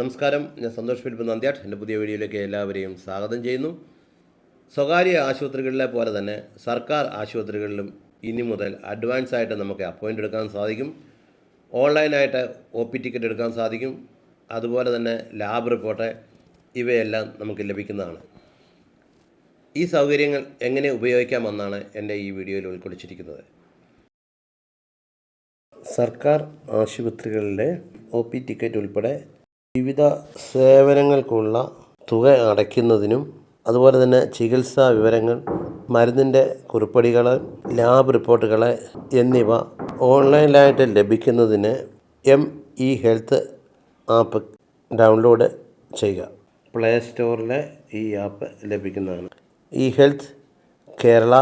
നമസ്കാരം. ഞാൻ സന്തോഷ് ഫിലിപ്പ് നന്ദ്യാട്ട്. എന്റെ പുതിയ വീഡിയോയിലേക്ക് എല്ലാവരെയും സ്വാഗതം ചെയ്യുന്നു. സ്വകാര്യ ആശുപത്രികളിലെ പോലെ തന്നെ സർക്കാർ ആശുപത്രികളിലും ഇനി മുതൽ അഡ്വാൻസ് ആയിട്ട് നമുക്ക് അപ്പോയിന്റ് എടുക്കാൻ സാധിക്കും. ഓൺലൈനായിട്ട് ഒ പി ടിക്കറ്റ് എടുക്കാൻ സാധിക്കും. അതുപോലെ തന്നെ ലാബ് റിപ്പോർട്ട് ഇവയെല്ലാം നമുക്ക് ലഭിക്കുന്നതാണ്. ഈ സൗകര്യങ്ങൾ എങ്ങനെ ഉപയോഗിക്കാമെന്നാണ് എന്റെ ഈ വീഡിയോയിൽ ഉൾക്കൊള്ളിച്ചിരിക്കുന്നത്. സർക്കാർ ആശുപത്രികളിലെ ഒ പി ടിക്കറ്റ് ഉൾപ്പെടെ വിവിധ സേവനങ്ങൾക്കുള്ള തുക അടയ്ക്കുന്നതിനും അതുപോലെ തന്നെ ചികിത്സാ വിവരങ്ങൾ മരുന്നിന്റെ കുറിപ്പടികൾ ലാബ് റിപ്പോർട്ടുകൾ എന്നിവ ഓൺലൈനായിട്ട് ലഭിക്കുന്നതിന് M E health app download ചെയ്യുക. പ്ലേ സ്റ്റോറിലെ ഈ ആപ്പ് ലഭിക്കുന്നതാണ്. ഇ ഹെൽത്ത് കേരള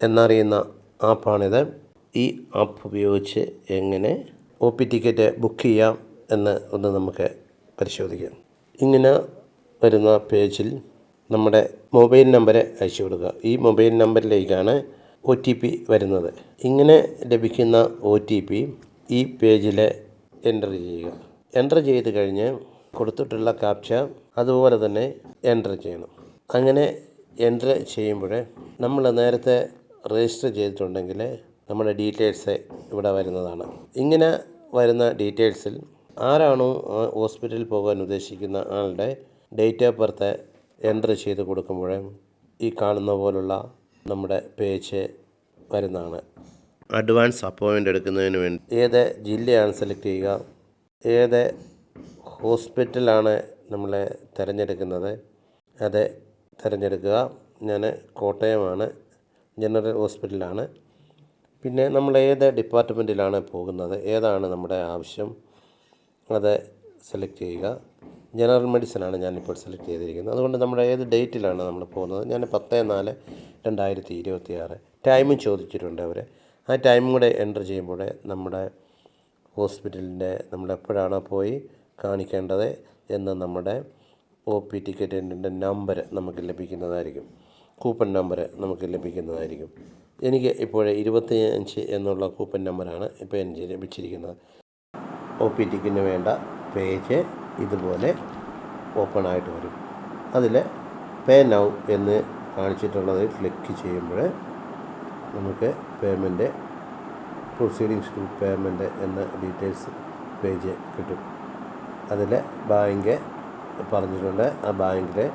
എന്നറിയുന്ന ആപ്പാണിത്. ഈ ആപ്പ് ഉപയോഗിച്ച് എങ്ങനെ ഒ പി ടിക്കറ്റ് ബുക്ക് ചെയ്യാം എന്ന് ഒന്ന് നമുക്ക് പരിശോധിക്കാം. ഇങ്ങനെ വരുന്ന പേജിൽ നമ്മുടെ മൊബൈൽ നമ്പർ അയച്ചു കൊടുക്കുക. ഈ മൊബൈൽ നമ്പറിലേക്കാണ് ഒ ടി പി വരുന്നത്. ഇങ്ങനെ ലഭിക്കുന്ന ഒ ടി പി ഈ പേജിൽ എന്റർ ചെയ്യുക. എന്റർ ചെയ്ത് കഴിഞ്ഞ് കൊടുത്തിട്ടുള്ള കാപ്ച അതുപോലെ തന്നെ എന്റർ ചെയ്യണം. അങ്ങനെ എന്റർ ചെയ്യുമ്പോൾ നമ്മൾ നേരത്തെ രജിസ്റ്റർ ചെയ്തിട്ടുണ്ടെങ്കിൽ നമ്മുടെ ഡീറ്റെയിൽസ് ഇവിടെ വരുന്നതാണ്. ഇങ്ങനെ വരുന്ന ഡീറ്റെയിൽസിൽ ആരാണോ ആ ഹോസ്പിറ്റലിൽ പോകാൻ ഉദ്ദേശിക്കുന്ന ആളുടെ ഡേറ്റ് ഓഫ് ബർത്ത് എന്റർ ചെയ്ത് കൊടുക്കുമ്പോൾ ഈ കാണുന്ന പോലുള്ള നമ്മുടെ പേജ് വരുന്നതാണ്. അഡ്വാൻസ് അപ്പോയിന്റ് എടുക്കുന്നതിന് വേണ്ടി ഏത് ജില്ലയാണ് സെലക്ട് ചെയ്യുക ഏത് ഹോസ്പിറ്റലാണ് നമ്മൾ തിരഞ്ഞെടുക്കുന്നത് അത് തിരഞ്ഞെടുക്കുക. ഞാൻ കോട്ടയമാണ് ജനറൽ ഹോസ്പിറ്റലാണ്. പിന്നെ നമ്മൾ ഏത് ഡിപ്പാർട്ട്മെന്റിലാണ് പോകുന്നത് ഏതാണ് നമ്മുടെ ആവശ്യം? അത് സെലക്ട് ചെയ്യുക. ജനറൽ മെഡിസിനാണ് ഞാനിപ്പോൾ സെലക്ട് ചെയ്തിരിക്കുന്നത്. അതുകൊണ്ട് നമ്മുടെ ഏത് ഡേറ്റിലാണ് നമ്മൾ പോകുന്നത്? ഞാൻ പത്ത് നാല് രണ്ടായിരത്തി ഇരുപത്തി ആറ് ടൈമും ചോദിച്ചിട്ടുണ്ട് അവർ ആ ടൈമും കൂടെ എന്റർ ചെയ്യുമ്പോൾ നമ്മുടെ ഹോസ്പിറ്റലിന്റെ നമ്മൾ എപ്പോഴാണോ പോയി കാണിക്കേണ്ടത് എന്ന് നമ്മുടെ ഒ പി ടിക്കറ്റിന്റെ നമ്പർ നമുക്ക് ലഭിക്കുന്നതായിരിക്കും. കൂപ്പൺ നമ്പർ നമുക്ക് ലഭിക്കുന്നതായിരിക്കും. എനിക്ക് ഇപ്പോൾ ഇരുപത്തി അഞ്ച് എന്നുള്ള കൂപ്പൺ നമ്പറാണ് ഇപ്പോൾ എനിക്ക് ലഭിച്ചിരിക്കുന്നത്. ഒ പി ടിക്കിന് വേണ്ട പേജ് ഇതുപോലെ ഓപ്പൺ ആയിട്ട് വരും. അതിൽ പേ നൗ എന്ന് കാണിച്ചിട്ടുള്ളത് ക്ലിക്ക് ചെയ്യുമ്പോൾ നമുക്ക് പേയ്മെന്റ് പ്രൊസീഡിങ്സ് ടു പേയ്മെന്റ് എന്ന ഡീറ്റെയിൽസ് പേജ് കിട്ടും. അതിൽ ബാങ്ക് പറഞ്ഞിട്ടുണ്ട്. ആ ബാങ്കിൽ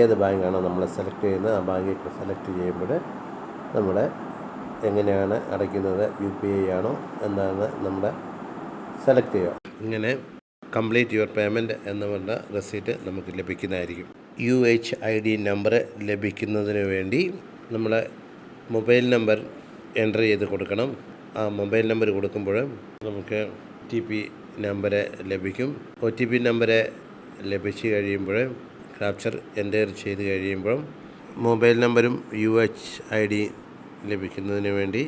ഏത് ബാങ്കാണോ നമ്മൾ സെലക്ട് ചെയ്യുന്നത് ആ ബാങ്കിൽ സെലക്ട് ചെയ്യുമ്പോൾ നമ്മൾ എങ്ങനെയാണ് അടയ്ക്കുന്നത് യു പി ഐ ആണോ? എന്താണ് നമ്മുടെ സെലക്ട് ചെയ്യുക. ഇങ്ങനെ കംപ്ലീറ്റ് യുവർ പേയ്മെന്റ് എന്ന് പറഞ്ഞ റെസീറ്റ് നമുക്ക് ലഭിക്കുന്നതായിരിക്കും. U H I D number ലഭിക്കുന്നതിന് വേണ്ടി നമ്മൾ മൊബൈൽ നമ്പർ എന്റർ ചെയ്ത് കൊടുക്കണം. ആ മൊബൈൽ നമ്പർ കൊടുക്കുമ്പോൾ നമുക്ക് ടി പി നമ്പർ ലഭിക്കും. ഒ ടി പി നമ്പർ ലഭിച്ചു കഴിയുമ്പോൾ ക്യാപ്ചർ എന്റർ ചെയ്ത് കഴിയുമ്പോൾ മൊബൈൽ നമ്പറും യു എച്ച് ഐ ഡി ലഭിക്കുന്നതിന് വേണ്ടി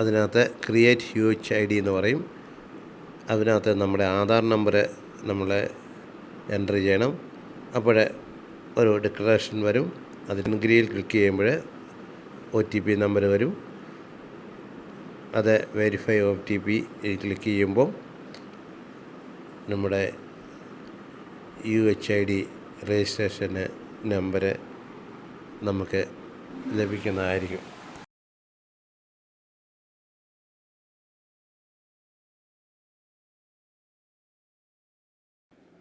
അതിനകത്ത് create U H I D എന്ന് പറയും. അതിനകത്ത് നമ്മുടെ ആധാർ നമ്പർ നമ്മൾ എന്റർ ചെയ്യണം. അപ്പോൾ ഒരു ഡിക്ലറേഷൻ വരും. അതിന് ഗ്രീൽ ക്ലിക്ക് ചെയ്യുമ്പോൾ ഒ ടി പി നമ്പർ വരും. അത് verify O T P click ചെയ്യുമ്പോൾ നമ്മുടെ യു എച്ച് ഐ ഡി രജിസ്ട്രേഷന് നമ്പർ നമുക്ക് ലഭിക്കുന്നതായിരിക്കും.